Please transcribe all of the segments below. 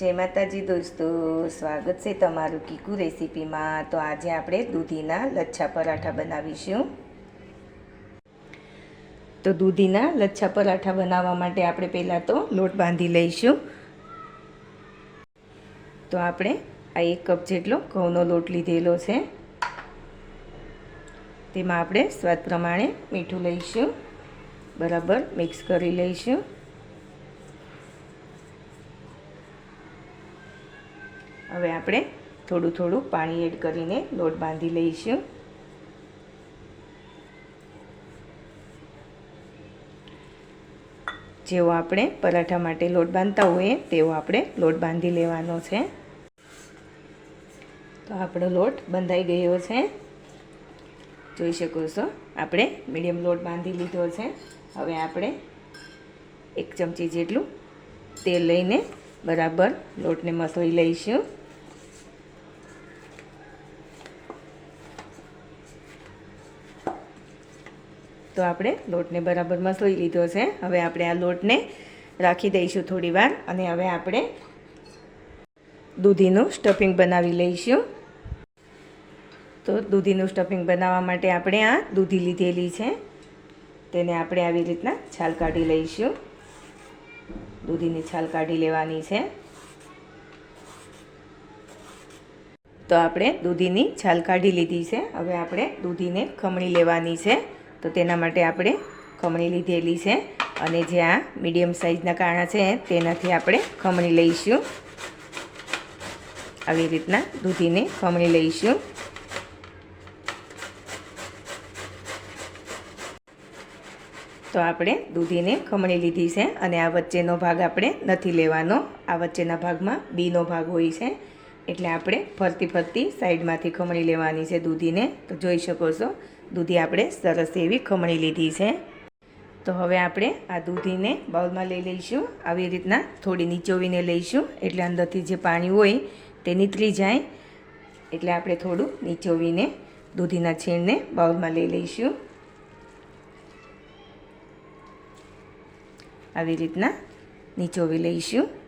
જય માતાજી દોસ્તો, સ્વાગત છે તમારું કીકુ રેસીપીમાં. તો આજે આપણે દૂધીના લચ્છા પરાઠા બનાવીશું. તો દૂધીના લચ્છા પરાઠા બનાવવા માટે આપણે પહેલાં તો લોટ બાંધી લઈશું. તો આપણે આ એક કપ જેટલો ઘઉંનો લોટ લીધેલો છે. તેમાં આપણે સ્વાદ પ્રમાણે મીઠું લઈશું. બરાબર મિક્સ કરી લઈશું. હવે આપણે થોડું થોડું પાણી એડ કરીને લોટ બાંધી લઈશું. જેવો આપણે પરાઠા માટે લોટ બાંધતા હોઈએ, તેવો આપણે લોટ બાંધી લેવાનો છે. તો આપણો લોટ બંધાઈ ગયો છે. જોઈ શકો છો, આપણે મીડિયમ લોટ બાંધી લીધો છે. હવે આપણે એક ચમચી જેટલું તેલ લઈને બરાબર લોટને મસળી લઈશું. તો આપણે લોટને બરાબર મસળી લીધો છે. હવે આપણે આ લોટને રાખી દઈશું થોડી વાર અને હવે આપણે દૂધીનું સ્ટફિંગ બનાવી લઈશું. તો દૂધીનું સ્ટફિંગ બનાવવા માટે આપણે આ દૂધી લીધેલી છે. તેને આપણે આવી રીતના છાલ કાઢી લઈશું. દૂધીની છાલ કાઢી લેવાની છે. તો આપણે દૂધીની છાલ કાઢી લીધી છે. હવે આપણે દૂધીને ખમણી લેવાની છે. તો તેના માટે આપણે ખમણી લીધેલી છે અને જે આ મીડિયમ સાઇઝના કાણા છે તેનાથી આપણે ખમણી લઈશું. આવી રીતના દૂધીને ખમણી લઈશું. તો આપણે દૂધીને ખમણી લીધી છે અને આ વચ્ચેનો ભાગ આપણે નથી લેવાનો. આ વચ્ચેના ભાગમાં બીનો ભાગ હોય છે. એટલે આપણે ફરતી ફરતી સાઈડમાંથી ખમણી લેવાની છે દૂધીને. તો જોઈ શકો છો, દૂધી આપણે સરસ એવી ખમણી લીધી છે. તો હવે આપણે આ દૂધીને બાઉલમાં લઈ લઈશું. આવી રીતના થોડી નીચોવીને લઈશું. એટલે અંદરથી જે પાણી હોય તે નીતરી જાય. એટલે આપણે થોડું નીચોવીને દૂધીના છીણને બાઉલમાં લઈ લઈશું. આવી રીતના નીચોવી લઈશું.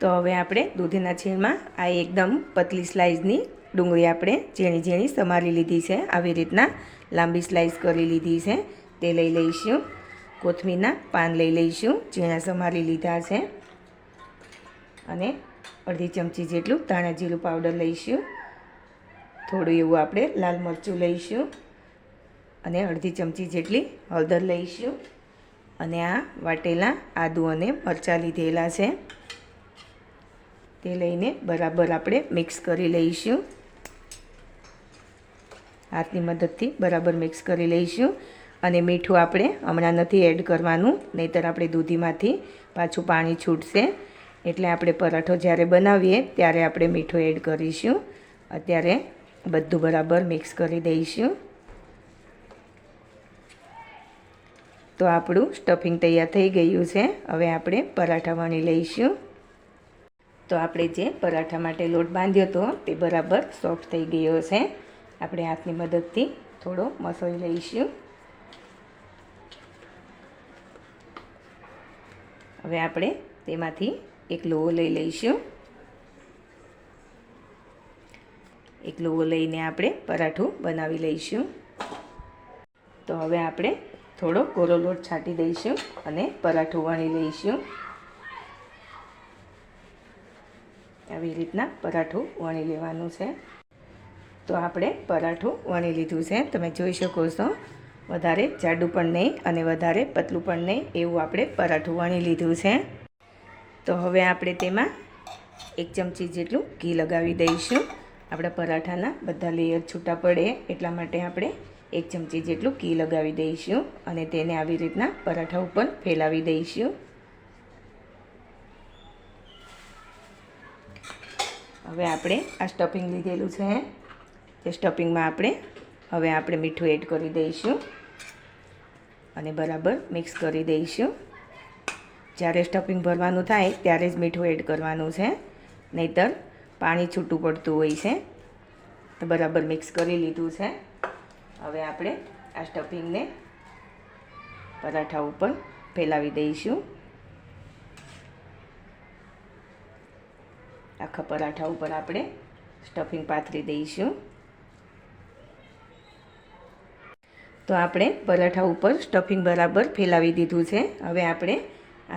તો હવે આપણે દૂધીના છીણમાં આ એકદમ પતલી સ્લાઇસની ડુંગળી આપણે ઝીણી ઝીણી સમારી લીધી છે. આવી રીતના લાંબી સ્લાઇસ કરી લીધી છે. તે લઈ લઈશું. કોથમીરના પાન લઈ લઈશું. ઝીણા સમારી લીધા છે. અને અડધી ચમચી જેટલું ધાણા જીરું પાવડર લઈશું. થોડું એવું આપણે લાલ મરચું લઈશું. અને અડધી ચમચી જેટલી હળદર લઈશું. અને આ વાટેલા આદુ અને મરચાં લીધેલા છે. તે લઈને બરાબર આપણે મિક્સ કરી લઈશું. હાથની મદદથી બરાબર મિક્સ કરી લઈશું. અને મીઠું આપણે હમણાં નથી એડ કરવાનું, નહીંતર આપણે દૂધીમાંથી પાછું પાણી છૂટશે. એટલે આપણે પરાઠો જ્યારે બનાવીએ ત્યારે આપણે મીઠું એડ કરીશું. અત્યારે બધું બરાબર મિક્સ કરી દઈશું. તો આપણું સ્ટફિંગ તૈયાર થઈ ગયું છે. હવે આપણે પરાઠા વણી લઈશું. તો આપણે જે પરાઠા માટે લોટ બાંધ્યો હતો તે બરાબર સોફ્ટ થઈ ગયો છે. આપણે હાથની મદદથી થોડો મસળી લઈશું. હવે આપણે તેમાંથી એક લોવો લઈ લઈશું. એક લોવો લઈને આપણે પરાઠું બનાવી લઈશું. તો હવે આપણે થોડો કોરો લોટ છાંટી દઈશું અને પરાઠું વણી લઈશું. આવી રીતના પરાઠું વણી લેવાનું છે. તો આપણે પરાઠું વણી લીધું છે. તમે જોઈ શકો છો, વધારે જાડું પણ નહીં અને વધારે પતલું પણ નહીં એવું આપણે પરાઠું વણી લીધું છે. તો હવે આપણે તેમાં એક ચમચી જેટલું ઘી લગાવી દઈશું. આપણા પરાઠાના બધા લેયર છૂટા પડે, એટલા માટે આપણે એક ચમચી જેટલું ઘી લગાવી દઈશું અને તેને આવી રીતના પરાઠા ઉપર ફેલાવી દઈશું. હવે આપણે આ સ્ટફિંગ લીધેલું છે. તે સ્ટફિંગમાં આપણે હવે આપણે મીઠું એડ કરી દઈશું અને બરાબર મિક્સ કરી દઈશું. જ્યારે સ્ટફિંગ ભરવાનું થાય ત્યારે જ મીઠું એડ કરવાનું છે. નહીતર પાણી છૂટું પડતું હોય છે. તો બરાબર મિક્સ કરી લીધું છે. હવે આપણે આ સ્ટફિંગને પરાઠા ઉપર ફેલાવી દઈશું. આખા પરાઠા ઉપર આપણે સ્ટફિંગ પાથરી દઈશું. તો આપણે પરાઠા ઉપર સ્ટફિંગ બરાબર ફેલાવી દીધું છે. હવે આપણે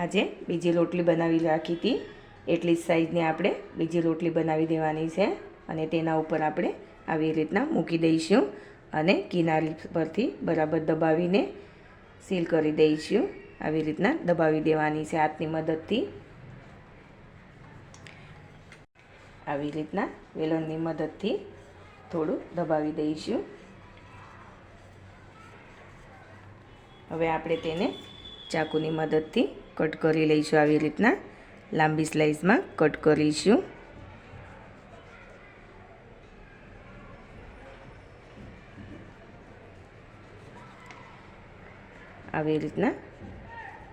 આજે બીજી રોટલી બનાવી રાખી હતી. એટલી જ સાઈઝની આપણે બીજી રોટલી બનાવી દેવાની છે અને તેના ઉપર આપણે આવી રીતના મૂકી દઈશું અને કિનારી પરથી બરાબર દબાવીને સીલ કરી દઈશું. આવી રીતના દબાવી દેવાની છે, હાથની મદદથી. આવી રીતના વેલણની મદદથી થોડું દબાવી દઈશું. હવે આપણે તેને ચાકુની મદદથી કટ કરી લઈશું, આવી રીતના લાંબી સ્લાઇસમાં કટ કરીશું. આવી રીતના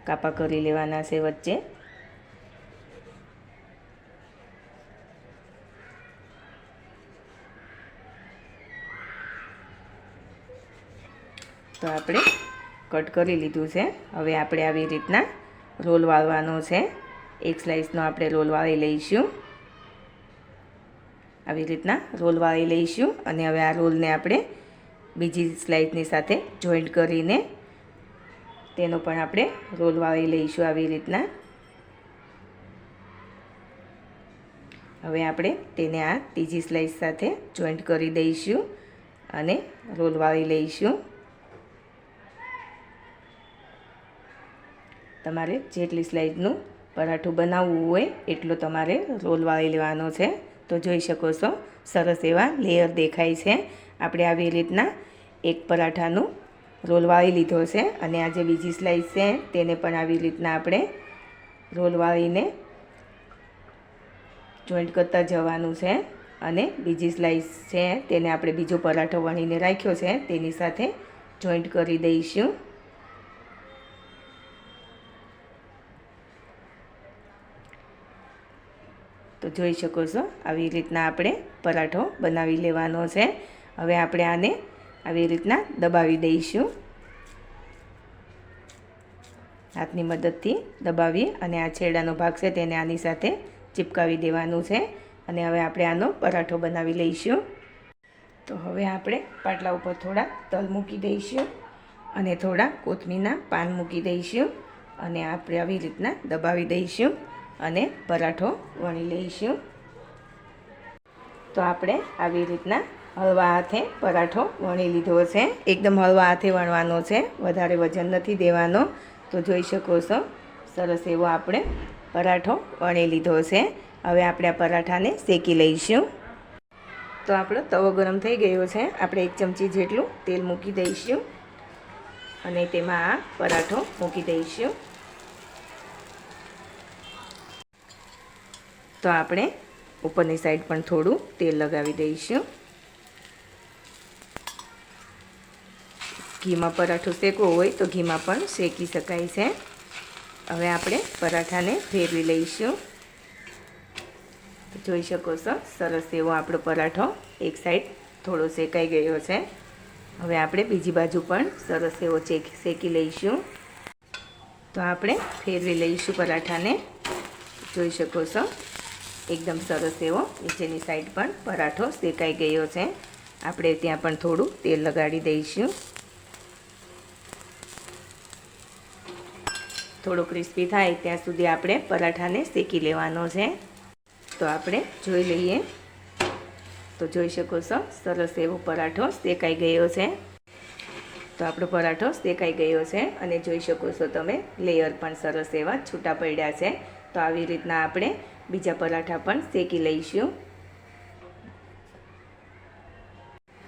કાપા કરી લેવાના છે વચ્ચે. તો આપણે કટ કરી લીધું છે. હવે આપણે આવી રીતના રોલ વાળવાનો છે. એક સ્લાઇસનો આપણે રોલ વાળી લઈશું. આવી રીતના રોલ વાળી લઈશું અને હવે આ રોલને આપણે બીજી સ્લાઇસની સાથે જોઈન્ટ કરીને તેનો પણ આપણે રોલ વાળી લઈશું આવી રીતના. હવે આપણે તેને આ ત્રીજી સ્લાઇસ સાથે જોઈન્ટ કરી દઈશું અને રોલ વાળી લઈશું. તમારે જેટલી સ્લાઇડનું પરાઠું બનાવવું હોય એટલો તમારે રોલ વાળી લેવાનો છે. તો જોઈ શકો છો, સરસ એવા લેયર દેખાય છે. આપણે આવી રીતના એક પરાઠાનું રોલ વાળી લીધો છે અને આ જે બીજી સ્લાઇસ છે તેને પણ આવી રીતના આપણે રોલ વાળીને જોઈન્ટ કરતા જવાનું છે. અને બીજી સ્લાઇસ છે તેને આપણે બીજો પરાઠો વણીને રાખ્યો છે તેની સાથે જોઈન્ટ કરી દઈશું. તો જોઈ શકો છો, આવી રીતના આપણે પરાઠો બનાવી લેવાનો છે. હવે આપણે આને આવી રીતના દબાવી દઈશું. હાથની મદદથી દબાવી અને આ છેડાનો ભાગ છે તેને આની સાથે ચિપકાવી દેવાનું છે અને હવે આપણે આનો પરાઠો બનાવી લઈશું. તો હવે આપણે પાટલા ઉપર થોડા તલ મૂકી દઈશું અને થોડા કોથમીના પાન મૂકી દઈશું અને આપણે આવી રીતના દબાવી દઈશું. અને પરાઠો વણી લઈશું. તો આપણે આવી રીતના હળવા હાથે પરાઠો વણી લીધો છે. એકદમ હળવા હાથે વણવાનો છે. વધારે વજન નથી દેવાનો. તો જોઈ શકો છો, સરસ એવો આપણે પરાઠો વણી લીધો છે. હવે આપણે આ પરાઠાને શેકી લઈશું. તો આપણો તવો ગરમ થઈ ગયો છે. આપણે એક ચમચી જેટલું તેલ મૂકી દઈશું. અને તેમાં આ પરાઠો મૂકી દઈશું. તો આપણે ઉપરની સાઈડ પણ થોડું તેલ લગાવી દઈશું. ઘીમાં પરાઠો શેકવો હોય તો ઘીમાં પણ શેકી શકાય છે. હવે આપણે પરાઠાને ફેરવી લઈશું. જોઈ શકો છો, સરસ એવો આપણો પરાઠો એક સાઈડ થોડો શેકાઈ ગયો છે. હવે આપણે બીજી બાજુ પણ સરસ એવો ચેક શેકી લઈશું. તો આપણે ફેરવી લઈશું પરાઠાને. જોઈ શકો છો એકદમ સરસ એવો નીચેની સાઈડ પણ પરાઠો શેકાઈ ગયો છે. આપણે ત્યાં પણ થોડું તેલ લગાડી દઈશું. થોડો ક્રિસ્પી થાય ત્યાં સુધી આપણે પરાઠાને શેકી લેવાનો છે. તો આપણે જોઈ લઈએ. તો જોઈ શકો છો, સરસ એવો પરાઠો શેકાઈ ગયો છે. તો આપણો પરાઠો શેકાઈ ગયો છે અને જોઈ શકો છો તમે લેયર પણ સરસ એવા છૂટા પડ્યા છે. તો આવી રીતના આપણે બીજા પરાઠા પણ શેકી લઈશું.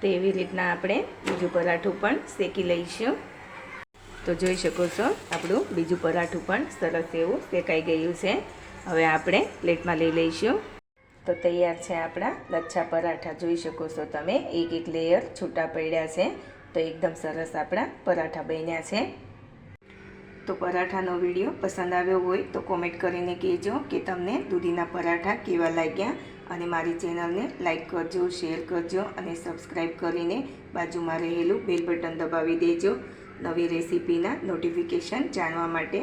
તો એવી રીતના આપણે બીજું પરાઠું પણ શેકી લઈશું. તો જોઈ શકો છો, આપણું બીજું પરાઠું પણ સરસ એવું શેકાઈ ગયું છે. હવે આપણે પ્લેટમાં લઈ લઈશું. તો તૈયાર છે આપણા લચ્છા પરાઠા. જોઈ શકો છો તમે એક એક લેયર છૂટા પડ્યા છે. તો એકદમ સરસ આપણા પરાઠા બન્યા છે. તો પરાઠાનો વીડિયો પસંદ આવ્યો હોય તો કોમેન્ટ કરીને કહેજો કે તમને દૂધીના પરાઠા કેવા લાગ્યા અને મારી ચેનલને લાઈક કરજો શેર કરજો અને સબસ્ક્રાઈબ કરીને બાજુમાં રહેલું બેલ બટન દબાવી દેજો. નવી રેસીપીના નોટિફિકેશન જાણવા માટે